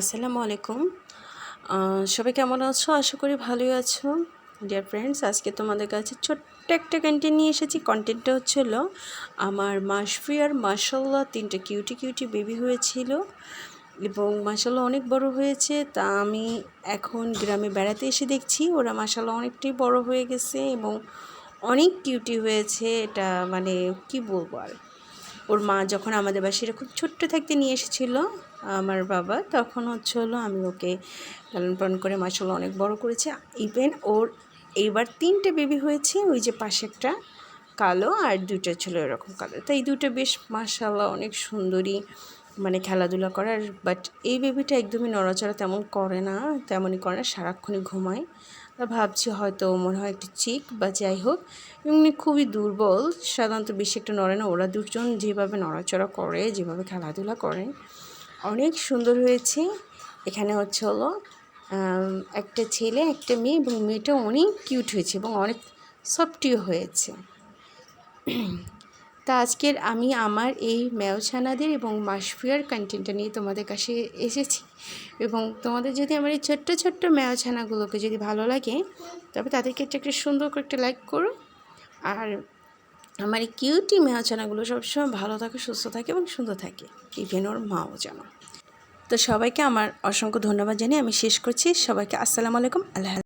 আসসালামু আলাইকুম। সবাই কেমন আছো? আশা করি ভালোই আছো। ডিয়ার ফ্রেন্ডস আজকে তোমাদের কাছে ছোট্ট একটা কন্টেন্ট নিয়ে এসেছি। কন্টেন্টটা হচ্ছিল আমার মাসফিয়ার মাসাল্লাহ তিনটে কিউটি কিউটি বেবি হয়েছিল এবং মাসাল্লাহ অনেক বড় হয়েছে। তা আমি এখন গ্রামে বেড়াতে এসে দেখছি, ওরা মাসাল্লাহ অনেকটাই বড় হয়ে গেছে এবং অনেক কিউটি হয়েছে। এটা মানে কি বলব আর? ওর মা যখন আমাদের বাসায় এরকম ছোট্ট থাকতে নিয়ে এসেছিল, আমার বাবা, তখন হচ্ছে হলো আমি ওকে লালন পালন করে মাসাল্লাহ অনেক বড় করেছে। ইভেন ওর এইবার তিনটে বেবি হয়েছে, ওই যে পাশে একটা কালো আর দুটো ছিল এরকম কালো। তাই দুটো বেশ মাসাল্লাহ অনেক সুন্দরী মানে খেলাধুলা করার বাট এই বেবিটা একদমই নড়াচড়া তেমন করে না, তেমনই করে না, সারাক্ষণই ঘুমায়। ভাবছি হয়তো মনে হয় একটু চিক বা যাই হোক। এমনি খুবই দুর্বল। সাধারণত বেশি একটা নড়ে না। ওরা দুজন যেভাবে নড়াচড়া করে, যেভাবে খেলাধুলা করে, অনেক সুন্দর হয়েছে। এখানে হচ্ছে হলো একটা ছেলে, একটা মেয়ে এবং মেয়েটা অনেক কিউট হয়েছে এবং অনেক সফটিও হয়েছে। তা আজকের আমি আমার এই ম্যাওছানাদের এবং মাসফিয়ার কন্টেন্টটা নিয়ে তোমাদের কাছে এসেছি। এবং তোমাদের যদি আমার এই ছোট্ট ছোট্ট ম্যাওছানাগুলোকে যদি ভালো লাগে, তবে তাদেরকে একটা একটা সুন্দর করে একটা লাইক করো। আর আমার এই কিউটি ম্যাওছানাগুলো সবসময় ভালো থাকে, সুস্থ থাকে এবং সুন্দর থাকে ইভেন ওর মাও যেন। তো সবাইকে আমার অসংখ্য ধন্যবাদ জানিয়ে আমি শেষ করছি। সবাইকে আসসালামু আলাইকুম। আল্লাহ।